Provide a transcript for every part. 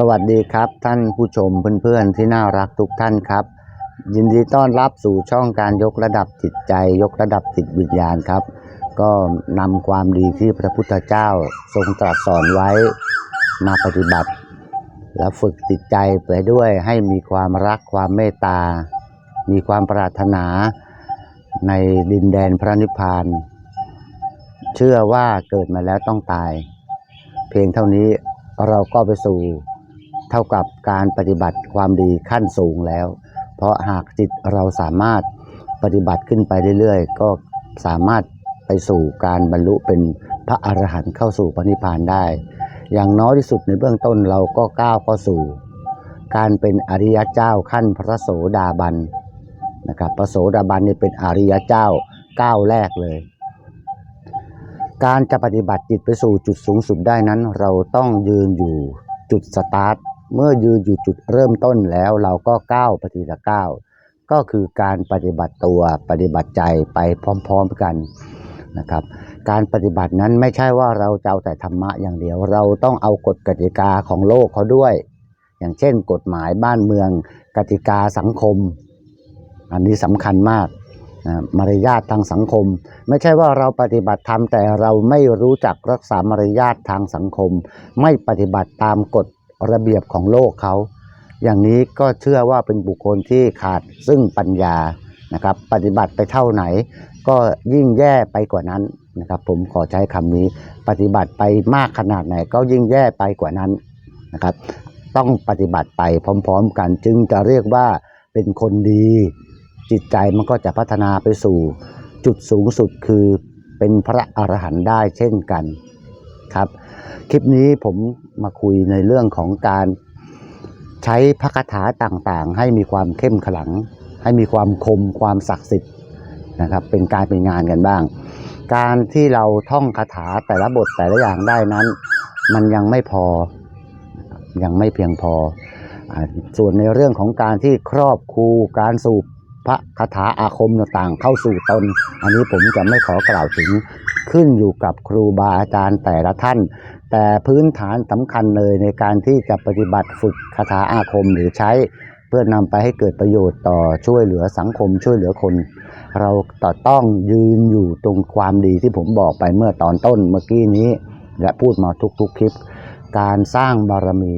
สวัสดีครับท่านผู้ชมเพื่อนๆที่น่ารักทุกท่านครับ ยินดีต้อนรับสู่ช่องการยกระดับจิตใจ ยกระดับจิตวิญญาณครับ ก็นำความดีที่พระพุทธเจ้าทรงตรัสสอนไว้มาปฏิบัติ และฝึกจิตใจไปด้วยให้มีความรักความเมตตา มีความปรารถนาในดินแดนพระนิพพาน เชื่อว่าเกิดมาแล้วต้องตาย เพียงเท่านี้เราก็ไปสู่ เท่ากับการปฏิบัติความดีขั้นสูงแล้ว เพราะหากจิตเราสามารถปฏิบัติขึ้นไปเรื่อยๆ ก็สามารถไปสู่การบรรลุเป็นพระอรหันต์เข้าสู่พระนิพพานได้ อย่างน้อยที่สุดในเบื้องต้นเราก็ก้าวเข้าสู่ การเป็นอริยเจ้าขั้นพระโสดาบันนะครับพระโสดาบันนี่เป็นอริยเจ้าก้าวแรกเลย การจะปฏิบัติจิตไปสู่จุดสูงสุดได้นั้น เราต้องยืนอยู่จุดสตาร์ท เมื่อยืนอยู่จุดเริ่มต้นแล้วเราก็ก้าวปฏิละก้าวก็คือการปฏิบัติตัวปฏิบัติใจไปพร้อมๆกันนะครับ การปฏิบัตินั้นไม่ใช่ว่าเราจะเอาแต่ธรรมะอย่างเดียว เราต้องเอากฎกติกาของโลกเขาด้วย อย่างเช่น กฎหมายบ้านเมือง กติกาสังคม อันนี้สำคัญมากนะมารยาททางสังคม ไม่ใช่ว่าเราปฏิบัติธรรมแต่เราไม่รู้จักรักษามารยาททางสังคม ไม่ปฏิบัติตามกฎ ระเบียบของโลกเขา อย่างนี้ก็เชื่อว่าเป็นบุคคลที่ขาดซึ่งปัญญานะครับ ปฏิบัติไปเท่าไหน ก็ยิ่งแย่ไปกว่านั้นนะครับ ผมขอใช้คำนี้ ปฏิบัติไปมากขนาดไหน ก็ยิ่งแย่ไปกว่านั้นนะครับ ต้องปฏิบัติไปพร้อม ๆ กันจึงจะเรียกว่าเป็นคนดี จิตใจมันก็จะพัฒนาไปสู่ จุดสูงสุดคือเป็นพระอรหันต์ได้เช่นกัน ครับคลิปนี้ผมมาคุยในเรื่องของการใช้พระคาถาต่างๆ ให้มีความเข้มขลัง ให้มีความคมความศักดิ์สิทธิ์นะครับ เป็นการเป็นงานกันบ้าง การที่เราท่องคาถาแต่ละบทแต่ละอย่างได้นั้น มันยังไม่พอยังไม่เพียงพออส่วนในเรื่องของการที่ครอบครูการสูบ พระคาถาอาคมต่างๆ เข้าสู่ตน อันนี้ผมจะไม่ขอกล่าวถึงขึ้นอยู่กับครูบาอาจารย์แต่ละท่าน แต่พื้นฐานสำคัญเลยในการที่จะปฏิบัติฝึกคาถาอาคมหรือใช้ เพื่อนำไปให้เกิดประโยชน์ต่อช่วยเหลือสังคมช่วยเหลือคน เราต่อต้องยืนอยู่ตรงความดีที่ผมบอกไปเมื่อตอนต้นเมื่อกี้นี้ และพูดมาทุกๆคลิป การสร้างบารมี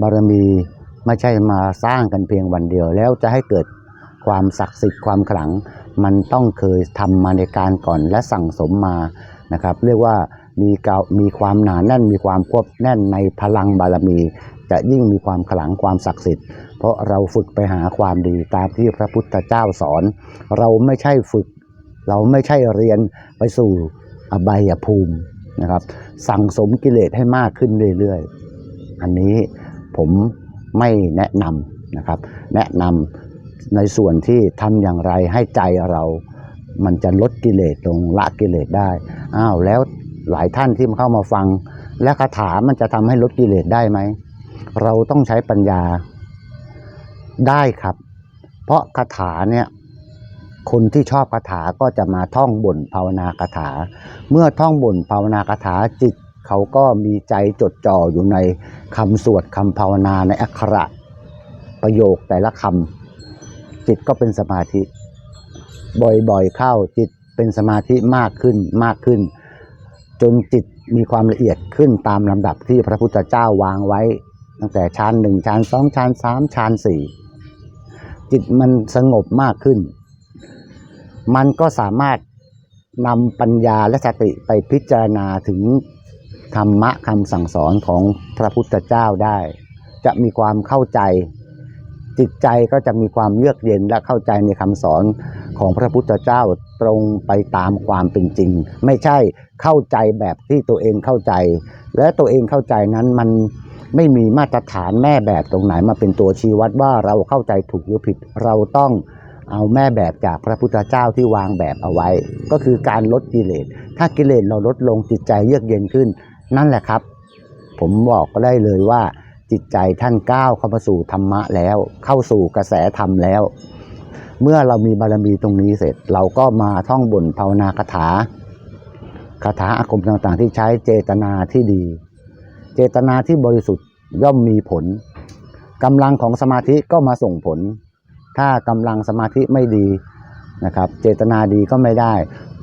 บารมีไม่ใช่มาสร้างกันเพียงวันเดียวแล้วจะให้เกิด ความศักดิ์สิทธิ์ความขลัง มันต้องเคยทำมาในการก่อนและสั่งสมมานะครับ เรียกว่ามีกามีความหนาแน่นมีความควบแน่นในพลังบารมี จะยิ่งมีความขลังความศักดิ์สิทธิ์ เพราะเราฝึกไปหาความดีตามที่พระพุทธเจ้าสอน เราไม่ใช่ฝึก เราไม่ใช่เรียนไปสู่อบายภูมินะครับ สั่งสมกิเลสให้มากขึ้นเรื่อยๆ อันนี้ผมไม่แนะนำนะครับ แนะนำ ในส่วนที่ทำอย่างไรให้ใจเรา มันจะลดกิเลสลงละกิเลสได้อ้าวแล้วหลายท่านที่มาเข้ามาฟัง และคาถามันจะทำให้ลดกิเลสได้ไหมเราต้องใช้ปัญญาได้ครับ เพราะคาถาเนี่ยคนที่ชอบคาถาก็จะมาท่องบ่นภาวนาคาถา เมื่อท่องบ่นภาวนาคาถาจิต เขาก็มีใจจดจ่ออยู่ในคำสวดคำภาวนาในอักขระประโยคแต่ละคำ จิตก็เป็นสมาธิ บ่อยๆเข้าจิตเป็นสมาธิมากขึ้นมากขึ้น จนจิตมีความละเอียดขึ้นตามลำดับที่พระพุทธเจ้าวางไว้ ตั้งแต่ชั้นหนึ่งชั้นสองชั้นสามชั้นสี่จิตมันสงบมากขึ้น มันก็สามารถนำปัญญาและสติไปพิจารณาถึงธรรมะคำสั่งสอนของพระพุทธเจ้าได้ จะมีความเข้าใจ จิตใจก็จะมีความเยือกเย็นและเข้าใจในคำสอนของพระพุทธเจ้าตรงไปตามความเป็นจริง ไม่ใช่เข้าใจแบบที่ตัวเองเข้าใจ และตัวเองเข้าใจนั้นมันไม่มีมาตรฐานแม่แบบตรงไหนมาเป็นตัวชี้วัดว่าเราเข้าใจถูกหรือผิดเราต้องเอาแม่แบบจากพระพุทธเจ้าที่วางแบบเอาไว้ ก็คือการลดกิเลส ถ้ากิเลสเราลดลงจิตใจเยือกเย็นขึ้น นั่นแหละครับ ผมบอกก็ได้เลยว่า จิตใจท่านก้าวเข้ามาสู่ธรรมะแล้ว เข้าสู่กระแสธรรมแล้ว เมื่อเรามีบารมีตรงนี้เสร็จ เราก็มาท่องบ่นภาวนาคาถาคาถาอาคมต่างๆ ที่ใช้เจตนาที่ดี เจตนาที่บริสุทธิ์ย่อมมีผลกำลังของสมาธิก็มาส่งผล ถ้ากำลังสมาธิไม่ดีนะครับ เจตนาดีก็ไม่ได้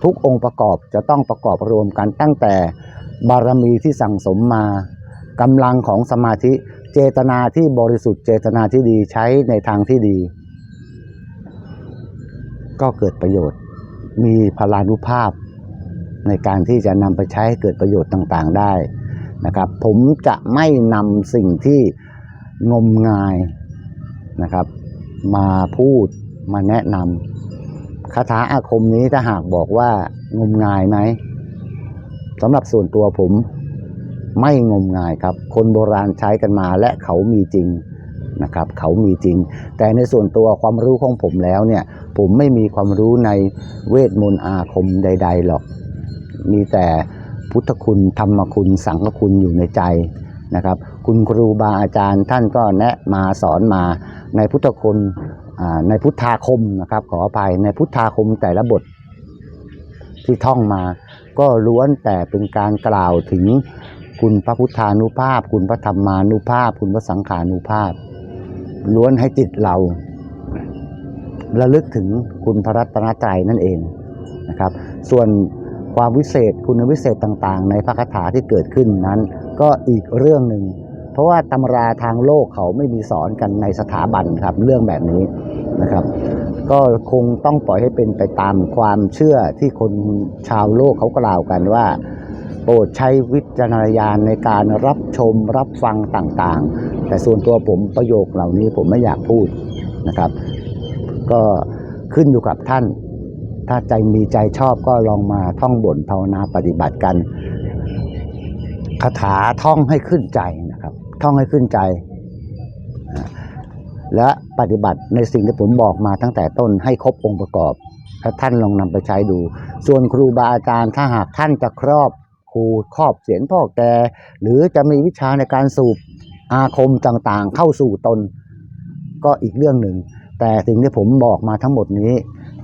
ทุกองค์ประกอบจะต้องประกอบรวมกันตั้งแต่บารมีที่สั่งสมมากำลังของสมาธิ เจตนาที่บริสุทธิ์เจตนาที่ดีใช้ในทางที่ดี ก็เกิดประโยชน์ มีพลานุภาพ ในการที่จะนำไปใช้ให้เกิดประโยชน์ต่างๆได้นะครับ ผมจะไม่นำสิ่งที่งมงายนะครับ มาพูดมาแนะนำคาถาอาคมนี้ถ้าหากบอกว่างมงายไหมสำหรับส่วนตัวผม ไม่งมงายครับ คนโบราณใช้กันมาและเขามีจริงนะครับ เขามีจริง แต่ในส่วนตัวความรู้ของผมแล้วเนี่ย ผมไม่มีความรู้ในเวทมนต์อาคมใด ๆหรอก มีแต่พุทธคุณธรรมคุณสังฆคุณอยู่ในใจนะครับ คุณครูบาอาจารย์ท่านก็แนะมาสอนมาในพุทธคุณในพุทธาคมนะครับ ขออภัยในพุทธาคมแต่ละบทที่ท่องมา ก็ล้วนแต่เป็นการกล่าวถึง คุณพระพุทธานุภาพ คุณพระธรรมานุภาพ คุณพระสังขานุภาพ ล้วนให้จิตเราระลึกถึงคุณพระรัตนตรัยนั่นเองนะครับ ส่วนความวิเศษคุณวิเศษต่างๆ ในพระคาถาที่เกิดขึ้นนั้น ก็อีกเรื่องหนึ่งเพราะว่าตำราทางโลกเขาไม่มีสอนกันในสถาบันครับเรื่องแบบนี้นะครับ ก็คงต้องปล่อยให้เป็นไปตามความเชื่อที่คนชาวโลกเขากล่าวกันว่า ปรดใช้วิจารณญาณในการรับชมรับฟังต่างๆ แต่ส่วนตัวผมประโยคเหล่านี้ผมไม่อยากพูดนะครับ ก็ขึ้นอยู่กับท่าน ถ้าใจมีใจชอบก็ลองมาท่องบนภาวนาปฏิบัติกันคาถาท่องให้ขึ้นใจนะครับ ท่องให้ขึ้นใจ และปฏิบัติในสิ่งที่ผมบอกมาตั้งแต่ต้นให้ครบองค์ประกอบถ้าท่านลองนำไปใช้ดู ส่วนครูบาอาจารย์ถ้าหากท่านจะครอบ ครูครอบเสียนพ่อแก หรือจะมีวิชาในการสูบอาคมต่างๆ เข้าสู่ตน ก็อีกเรื่องหนึ่ง แต่สิ่งที่ผมบอกมาทั้งหมดนี้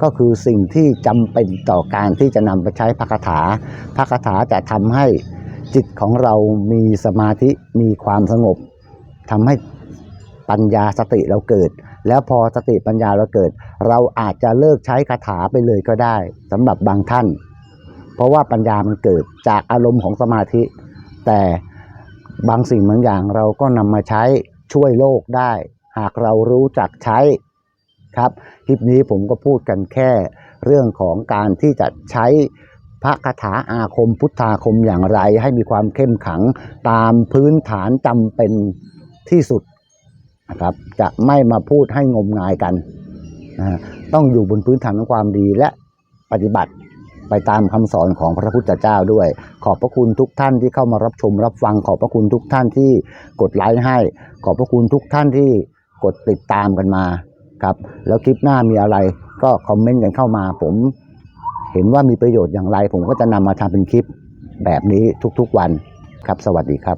ก็คือสิ่งที่จำเป็นต่อการที่จะนำไปใช้พระคาถาพระคาถาจะทำให้จิตของเรามีสมาธิมีความสงบทำให้ปัญญาสติเราเกิด แล้วพอสติปัญญาเราเกิด เราอาจจะเลิกใช้คาถาไปเลยก็ได้สำหรับบางท่าน เพราะว่าปัญญามันเกิดจากอารมณ์ของสมาธิ แต่บางสิ่งบางอย่างเราก็นำมาใช้ช่วยโลกได้ หากเรารู้จักใช้ครับคลิปนี้ผมก็พูดกันแค่เรื่องของการที่จะใช้พระคาถาอาคมพุทธาคมอย่างไร ให้มีความเข้มขังตามพื้นฐานจำเป็นที่สุดนะครับจะไม่มาพูดให้งมงายกันนะต้องอยู่บนพื้นฐานของความดีและปฏิบัติ ไปตามคำสอนของพระพุทธเจ้าด้วย ขอบพระคุณทุกท่านที่เข้ามารับชมรับฟัง ขอบพระคุณทุกท่านที่กดไลค์ให้ ขอบพระคุณทุกท่านที่กดติดตามกันมาครับแล้วคลิปหน้ามีอะไรก็คอมเมนต์กันเข้ามา ผมเห็นว่ามีประโยชน์อย่างไร ผมก็จะนำมาทำเป็นคลิปแบบนี้ทุกๆวันครับ สวัสดีครับ